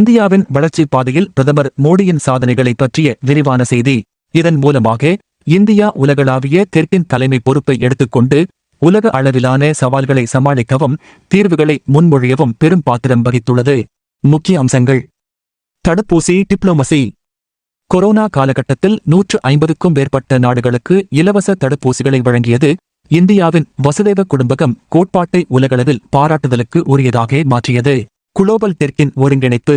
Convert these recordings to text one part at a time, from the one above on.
இந்தியாவின் வளர்ச்சிப் பாதையில் பிரதமர் மோடியின் சாதனைகளை பற்றிய விரிவான செய்தி. இதன் மூலமாக இந்தியா உலகளாவிய தெற்கின் தலைமை பொறுப்பை எடுத்துக்கொண்டு உலக அளவிலான சவால்களை சமாளிக்கவும் தீர்வுகளை முன்மொழியவும் பெரும் பாத்திரம் வகித்துள்ளது. முக்கிய அம்சங்கள். தடுப்பூசி டிப்ளோமசி. கொரோனா காலகட்டத்தில் நூற்று ஐம்பதுக்கும் மேற்பட்ட நாடுகளுக்கு இலவச தடுப்பூசிகளை வழங்கியது இந்தியாவின் வசுதேவ குடும்பகம் கோட்பாட்டை உலகளவில் பாராட்டுதலுக்கு உரியதாக மாற்றியது. குளோபல் தெற்கின் ஒருங்கிணைப்பு.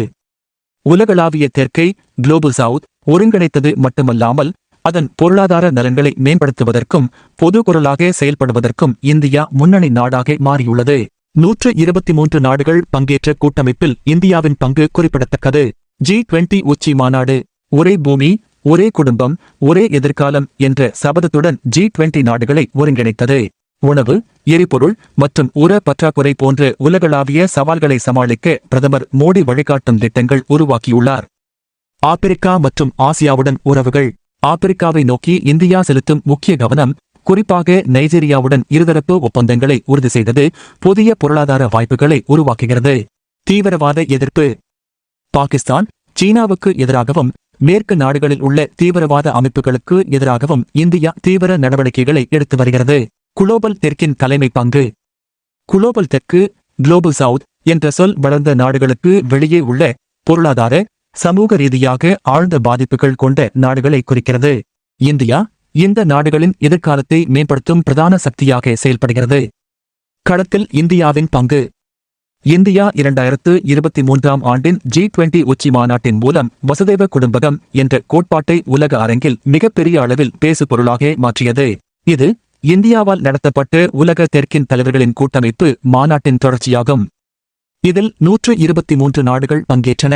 உலகளாவிய தெற்கை குளோபல் சவுத் ஒருங்கிணைத்தது மட்டுமல்லாமல் அதன் பொருளாதார நலன்களை மேம்படுத்துவதற்கும் பொது குரலாக செயல்படுவதற்கும் இந்தியா முன்னணி நாடாக மாறியுள்ளது. நூற்று இருபத்தி மூன்று நாடுகள் பங்கேற்ற கூட்டமைப்பில் இந்தியாவின் பங்கு குறிப்பிடத்தக்கது. ஜி டுவெண்டி உச்சி மாநாடு ஒரே பூமி ஒரே குடும்பம் ஒரே எதிர்காலம் என்ற சபதத்துடன் ஜி டுவெண்டி நாடுகளை ஒருங்கிணைத்தது. உணவு எரிபொருள் மற்றும் உர பற்றாக்குறை போன்ற உலகளாவிய சவால்களை சமாளிக்க பிரதமர் மோடி வழிகாட்டும் திட்டங்கள் உருவாக்கியுள்ளார். ஆப்பிரிக்கா மற்றும் ஆசியாவுடன் உறவுகள். ஆப்பிரிக்காவை நோக்கி இந்தியா செலுத்தும் முக்கிய கவனம் குறிப்பாக நைஜீரியாவுடன் இருதரப்பு ஒப்பந்தங்களை உறுதி செய்தது புதிய பொருளாதார வாய்ப்புகளை உருவாக்குகிறது. தீவிரவாத எதிர்ப்பு. பாகிஸ்தான் சீனாவுக்கு எதிராகவும் மேற்கு நாடுகளில் உள்ள தீவிரவாத அமைப்புகளுக்கு எதிராகவும் இந்தியா தீவிர நடவடிக்கைகளை எடுத்து வருகிறது. குளோபல் தெற்கின் தலைமை பங்கு. குளோபல் தெற்கு குளோபல் சவுத் என்ற சொல் வளர்ந்த நாடுகளுக்கு வெளியே உள்ள பொருளாதார சமூக ரீதியாக ஆழ்ந்த பாதிப்புகள் கொண்ட நாடுகளை குறிக்கிறது. இந்தியா இந்த நாடுகளின் எதிர்காலத்தை மேம்படுத்தும் பிரதான சக்தியாக செயல்படுகிறது. களத்தில் இந்தியாவின் பங்கு. இந்தியா இரண்டாயிரத்து இருபத்தி மூன்றாம் ஆண்டின் ஜி டுவெண்டி உச்சி மாநாட்டின் மூலம் வசுதேவ குடும்பகம் என்ற கோட்பாட்டை உலக அரங்கில் மிகப்பெரிய அளவில் பேசு பொருளாக மாற்றியது. இது இந்தியாவால் நடத்தப்பட்டு உலக தெற்கின் தலைவர்களின் கூட்டமைப்பு மாநாட்டின் தொடர்ச்சியாகும். இதில் நூற்று இருபத்தி மூன்று நாடுகள் பங்கேற்றன.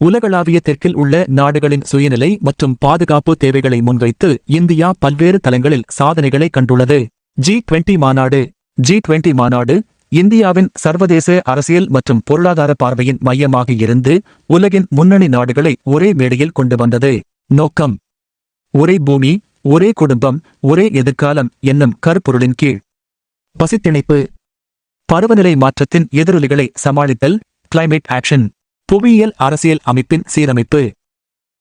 உலகளாவிய தெற்கில் உள்ள நாடுகளின் சுயநிலை மற்றும் பாதுகாப்பு தேவைகளை முன்வைத்து இந்தியா பல்வேறு தளங்களில் சாதனைகளை கண்டுள்ளது. ஜி டுவெண்டி மாநாடு. ஜி டுவெண்டி மாநாடு இந்தியாவின் சர்வதேச அரசியல் மற்றும் பொருளாதார பார்வையின் மையமாக இருந்து உலகின் முன்னணி நாடுகளை ஒரே மேடையில் கொண்டு வந்தது. நோக்கம். ஒரே பூமி ஒரே குடும்பம் ஒரே எதிர்காலம் என்னும் கருப்பொருளின் கீழ். பசித்திணைப்பு. பருவநிலை மாற்றத்தின் எதிரொலிகளை சமாளித்தல் கிளைமேட் ஆக்ஷன் புவியியல் அரசியல் அமைப்பின் சீரமைப்பு.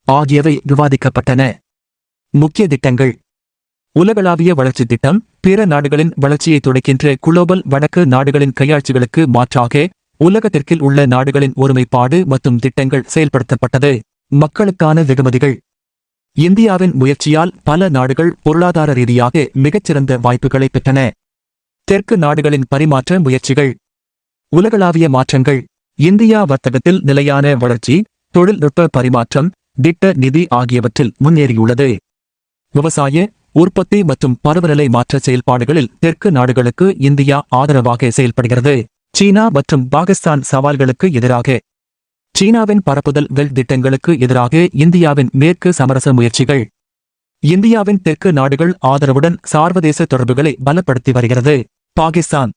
ஆகியவை விவாதிக்கப்பட்டன. முக்கிய திட்டங்கள். உலகளாவிய வளர்ச்சி திட்டம் பிற நாடுகளின் வளர்ச்சியை துடைக்கின்ற குளோபல் வடக்கு நாடுகளின் கையாட்சிகளுக்கு மாற்றாக உலகத்திற்கில் உள்ள நாடுகளின் ஒருமைப்பாடு மற்றும் திட்டங்கள் செயல்படுத்தப்பட்டது. மக்களுக்கான வெகுமதிகள். இந்தியாவின் முயற்சியால் பல நாடுகள் பொருளாதார ரீதியாக மிகச்சிறந்த வாய்ப்புகளை பெற்றன. தெற்கு நாடுகளின் பரிமாற்ற முயற்சிகள். உலகளாவிய மாற்றங்கள். இந்தியா வர்த்தகத்தில் நிலையான வளர்ச்சி தொழில்நுட்ப பரிமாற்றம் திட்ட நிதி ஆகியவற்றில் முன்னேறியுள்ளது. விவசாய உற்பத்தி மற்றும் பருவநிலை மாற்ற செயல்பாடுகளில் தெற்கு நாடுகளுக்கு இந்தியா ஆதரவாக செயல்படுகிறது. சீனா மற்றும் பாகிஸ்தான் சவால்களுக்கு எதிராக சீனாவின் பரப்புதல் வெல் திட்டங்களுக்கு எதிராக இந்தியாவின் மேற்கு சமரச முயற்சிகள். இந்தியாவின் தெற்கு நாடுகள் ஆதரவுடன் சார்வதேச தொடர்புகளை பலப்படுத்தி வருகிறது. பாகிஸ்தான்.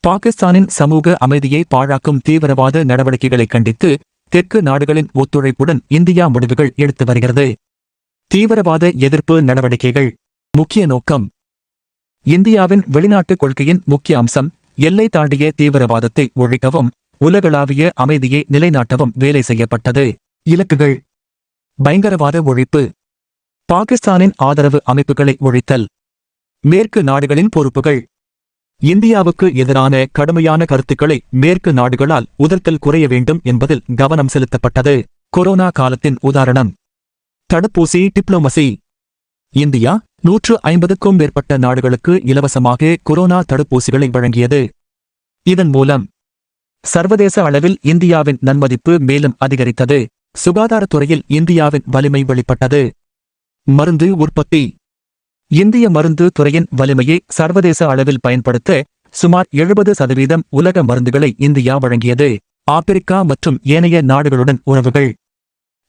பாகிஸ்தானின் சமூக அமைதியை பாழாக்கும் தீவிரவாத நடவடிக்கைகளை கண்டித்து தெற்கு நாடுகளின் ஒத்துழைப்புடன் இந்தியா முடிவுகள் எடுத்து வருகிறது. தீவிரவாத எதிர்ப்பு நடவடிக்கைகள். முக்கிய நோக்கம். இந்தியாவின் வெளிநாட்டுக் கொள்கையின் முக்கிய அம்சம் எல்லை தாண்டிய தீவிரவாதத்தை ஒழிக்கவும் உலகளாவிய அமைதியை நிலைநாட்டவும் வேலை செய்யப்பட்டது. இலக்குகள். பயங்கரவாத ஒழிப்பு. பாகிஸ்தானின் ஆதரவு அமைப்புகளை ஒழித்தல். மேற்கு நாடுகளின் பொறுப்புகள். இந்தியாவுக்கு எதிரான கடுமையான கருத்துக்களை மேற்கு நாடுகளால் உதர்த்தல் குறைய வேண்டும் என்பதில் கவனம் செலுத்தப்பட்டது. கொரோனா காலத்தின் உதாரணம். தடுப்பூசி டிப்ளோமசி. இந்தியா நூற்று ஐம்பதுக்கும் மேற்பட்ட நாடுகளுக்கு இலவசமாக கொரோனா தடுப்பூசிகளை வழங்கியது. இதன் மூலம் சர்வதேச அளவில் இந்தியாவின் நன்மதிப்பு மேலும் அதிகரித்தது. சுகாதாரத்துறையில் இந்தியாவின் வலிமை வெளிப்பட்டது. மருந்து உற்பத்தி. இந்திய மருந்து துறையின் வலிமையை சர்வதேச அளவில் பயன்படுத்த சுமார் எழுபது சதவீதம் உலக மருந்துகளை இந்தியா வழங்கியது. ஆப்பிரிக்கா மற்றும் ஏனைய நாடுகளுடன் உறவுகள்.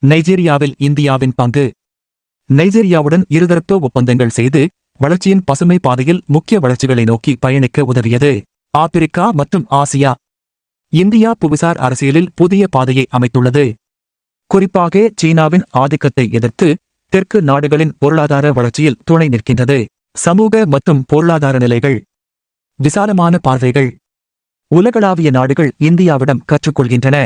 நைஜீரியாவில் இந்தியாவின் பங்கு. நைஜீரியாவுடன் இருதரப்பு ஒப்பந்தங்கள் செய்து வளர்ச்சியின் பசுமை பாதையில் முக்கிய வளர்ச்சிகளை நோக்கி பயணிக்க உதவியது. ஆப்பிரிக்கா மற்றும் ஆசியா. இந்தியா புவிசார் அரசியலில் புதிய பாதையை அமைத்துள்ளது. குறிப்பாக சீனாவின் ஆதிக்கத்தை எதிர்த்து தெற்கு நாடுகளின் பொருளாதார வளர்ச்சியில் துணை நிற்கின்றது. சமூக மற்றும் பொருளாதார நிலைகள். விசாலமான பார்வைகள். உலகளாவிய நாடுகள் இந்தியாவிடம் கற்றுக்கொள்கின்றன.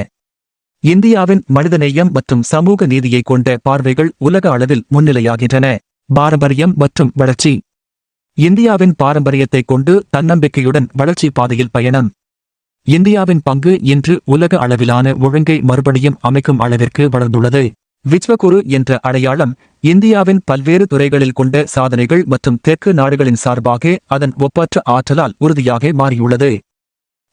இந்தியாவின் மனிதநேயம் மற்றும் சமூக நீதியை கொண்ட பார்வைகள் உலக அளவில் முன்னிலையாகின்றன. பாரம்பரியம் மற்றும் வளர்ச்சி. இந்தியாவின் பாரம்பரியத்தை கொண்டு தன்னம்பிக்கையுடன் வளர்ச்சி பாதையில் பயணம். இந்தியாவின் பங்கு இன்று உலக அளவிலான ஒழுங்கை மறுபடியும் அமைக்கும் அளவிற்கு வளர்ந்துள்ளது. விஸ்வகுரு என்ற அடையாளம் இந்தியாவின் பல்வேறு துறைகளில் கொண்ட சாதனைகள் மற்றும் தெற்கு நாடுகளின் சார்பாக அதன் ஒப்பற்ற ஆற்றலால் உறுதியாக மாறியுள்ளது.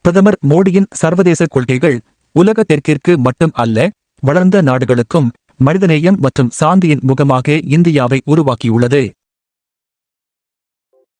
பிரதமர் மோடியின் சர்வதேச கொள்கைகள் உலக தெற்கிற்கு மட்டும் அல்ல வளர்ந்த நாடுகளுக்கும் மனிதநேயம் மற்றும் சாந்தியின் முகமாக இந்தியாவை உருவாக்கியுள்ளது.